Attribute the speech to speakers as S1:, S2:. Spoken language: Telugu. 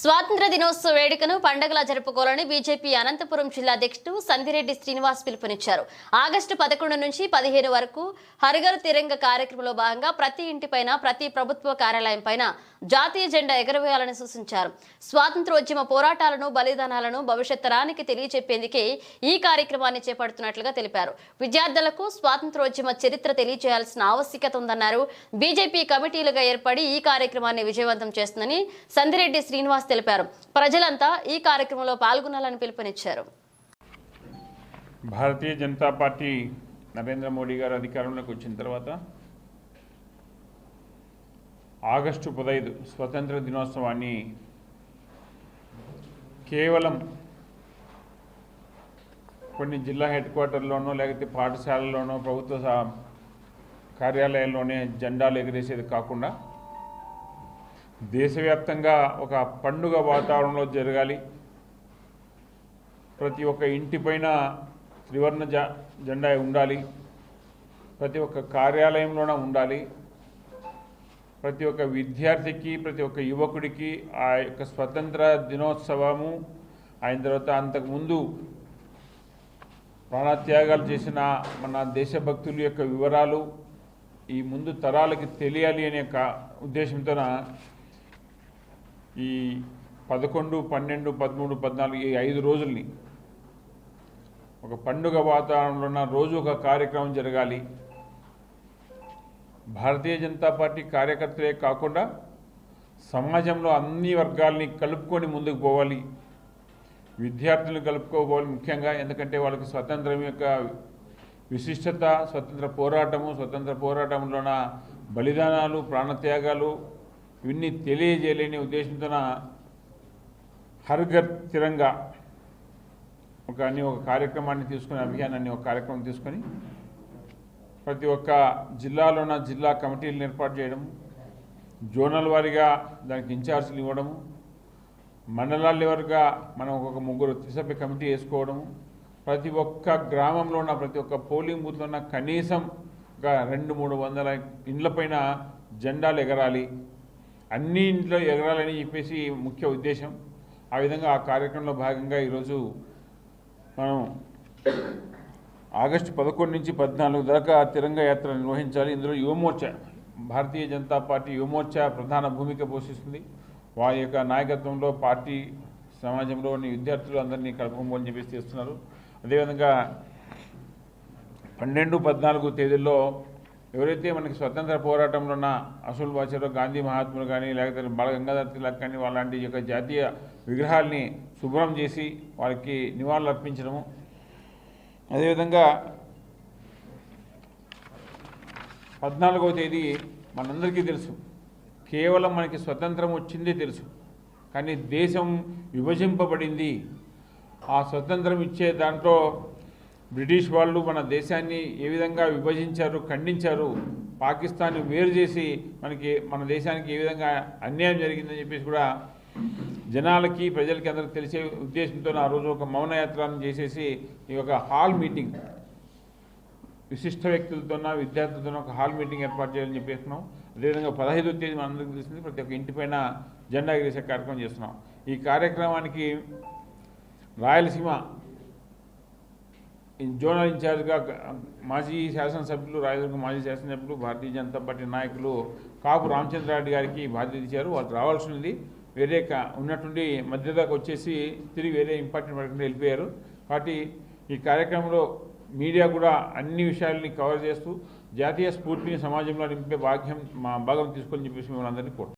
S1: స్వాతంత్ర దినోత్సవ వేడుకను పండగలా జరుపుకోవాలని బీజేపీ అనంతపురం జిల్లా అధ్యక్షుడు సందిరెడ్డి శ్రీనివాస్ పిలుపునిచ్చారు. ఆగస్టు పదకొండు నుంచి పదిహేను వరకు హరిగర్ తిరంగ కార్యక్రమంలో భాగంగా ప్రతి ఇంటిపైన ప్రతి ప్రభుత్వ కార్యాలయం పైన జాతీయ జెండా ఎగరవేయాలని సూచించారు. స్వాతంత్రోద్యమ పోరాటాలను బలిదానాలను భవిష్యత్ తరానికి తెలియజెప్పేందుకే ఈ కార్యక్రమాన్ని చేపడుతున్నట్లుగా తెలిపారు. విద్యార్థులకు స్వాతంత్రోద్యమ చరిత్ర తెలియజేయాల్సిన ఆవశ్యకత ఉందన్నారు. బీజేపీ కమిటీలుగా ఏర్పడి ఈ కార్యక్రమాన్ని విజయవంతం చేస్తుందని సందిరెడ్డి శ్రీనివాస్ తెలిపారు. ప్రజలంతా ఈ కార్యక్రమంలో పాల్గొనాలని పిలుపునిచ్చారు.
S2: భారతీయ జనతా పార్టీ నరేంద్ర మోడీ గారు అధికారంలోకి వచ్చిన తర్వాత ఆగస్టు పదహైదు స్వతంత్ర దినోత్సవాన్ని కేవలం కొన్ని జిల్లా హెడ్ క్వార్టర్లోనో లేకపోతే పాఠశాలల్లోనో ప్రభుత్వ కార్యాలయాల్లోనే జెండాలు ఎగరేసేది కాకుండా దేశవ్యాప్తంగా ఒక పండుగ వాతావరణంలో జరగాలి. ప్రతి ఒక్క ఇంటిపైన త్రివర్ణ జ జెండా ఉండాలి. ప్రతి ఒక్క కార్యాలయంలోన ఉండాలి. ప్రతి ఒక్క విద్యార్థికి ప్రతి ఒక్క యువకుడికి ఆ యొక్క స్వతంత్ర దినోత్సవము అయిన తర్వాత అంతకుముందు ప్రాణత్యాగాలు చేసిన మన దేశభక్తుల యొక్క వివరాలు ఈ ముందు తరాలకి తెలియాలి అనే ఒక ఉద్దేశంతోన ఈ పదకొండు పన్నెండు పదమూడు పద్నాలుగు ఈ ఐదు రోజుల్ని ఒక పండుగ వాతావరణంలో ఉన్న రోజు ఒక కార్యక్రమం జరగాలి. భారతీయ జనతా పార్టీ కార్యకర్తలే కాకుండా సమాజంలో అన్ని వర్గాల్ని కలుపుకొని ముందుకు పోవాలి. విద్యార్థులను కలుపుకోవాలి ముఖ్యంగా ఎందుకంటే వాళ్ళకి స్వతంత్రం యొక్క విశిష్టత స్వతంత్ర పోరాటము స్వతంత్ర పోరాటంలోన బలిదానాలు ప్రాణత్యాగాలు ఇవన్నీ తెలియజేయలేని ఉద్దేశంతోన హర్ఘర్ తిరంగా ఒక అన్ని ఒక కార్యక్రమాన్ని తీసుకుని అభియానాన్ని ఒక కార్యక్రమం తీసుకొని ప్రతి ఒక్క జిల్లాలోన జిల్లా కమిటీలను ఏర్పాటు చేయడం జోనల్ వారీగా దానికి ఇన్ఛార్జీలు ఇవ్వడము మండలాల లెవెల్గా మనం ఒక ముగ్గురు త్రిసభ్య కమిటీ వేసుకోవడము ప్రతి ఒక్క గ్రామంలో ఉన్న ప్రతి ఒక్క పోలింగ్ బూత్లో ఉన్న కనీసం ఒక రెండు మూడు వందల ఇండ్లపైన జెండాలు ఎగరాలి అన్ని ఇంట్లో ఎగరాలని చెప్పేసి ముఖ్య ఉద్దేశం. ఆ విధంగా ఆ కార్యక్రమంలో భాగంగా ఈరోజు మనం ఆగస్టు పదకొండు నుంచి పద్నాలుగు దాకా తిరంగా యాత్ర నిర్వహించాలి. ఇందులో యువమోర్చా భారతీయ జనతా పార్టీ యువమోర్చా ప్రధాన భూమిక పోషిస్తుంది. వారి యొక్క నాయకత్వంలో పార్టీ సమాజంలోని విద్యార్థులు అందరినీ కలుపుకోమని చెప్పేసి చేస్తున్నారు. అదేవిధంగా పన్నెండు పద్నాలుగు తేదీల్లో ఎవరైతే మనకి స్వతంత్ర పోరాటంలో ఉన్న అసలు బాచారో గాంధీ మహాత్ములు కానీ లేకపోతే బాల గంగాధర్ తిలక్ కానీ వాళ్ళంటి యొక్క జాతీయ విగ్రహాల్ని శుభ్రం చేసి వారికి నివాళులు అర్పించడము. అదేవిధంగా పద్నాలుగవ తేదీ మనందరికీ తెలుసు. కేవలం మనకి స్వతంత్రం వచ్చిందే తెలుసు. కానీ దేశం విభజింపబడింది. ఆ స్వతంత్రం ఇచ్చే దాంట్లో బ్రిటిష్ వాళ్ళు మన దేశాన్ని ఏ విధంగా విభజించారు ఖండించారు పాకిస్తాన్ని వేరు చేసి మనకి మన దేశానికి ఏ విధంగా అన్యాయం జరిగిందని చెప్పేసి కూడా జనాలకి ప్రజలకి అందరికి తెలిసే ఉద్దేశంతో ఆ రోజు ఒక మౌనయాత్రను చేసేసి ఈ యొక్క హాల్ మీటింగ్ విశిష్ట వ్యక్తులతోన విద్యార్థులతో ఒక హాల్ మీటింగ్ ఏర్పాటు చేయాలని చెప్పేస్తున్నాం. అదేవిధంగా పదహైదో తేదీ మనందరికీ తెలిసింది ప్రతి ఒక్క ఇంటిపైన జెండా ఎగిరేసే కార్యక్రమం చేస్తున్నాం. ఈ కార్యక్రమానికి రాయలసీమ జోనల్ ఇన్ఛార్జ్గా మాజీ శాసనసభ్యులు రాయదుర్గ మాజీ శాసనసభ్యులు భారతీయ జనతా పార్టీ నాయకులు కాపు రామచంద్రారెడ్డి గారికి బాధ్యత ఇచ్చారు. వాళ్ళు రావాల్సింది వేరే కా- ఉన్నటువంటి మధ్యదాకా వచ్చేసి తిరిగి వేరే ఇంపార్టెంట్ పడకుండా వెళ్ళిపోయారు. కాబట్టి ఈ కార్యక్రమంలో మీడియా కూడా అన్ని విషయాల్ని కవర్ చేస్తూ జాతీయ స్ఫూర్తిని సమాజంలో నింపే భాగ్యం మా భాగం తీసుకొని చెప్పేసి మిమ్మల్ని అందరినీ కోరు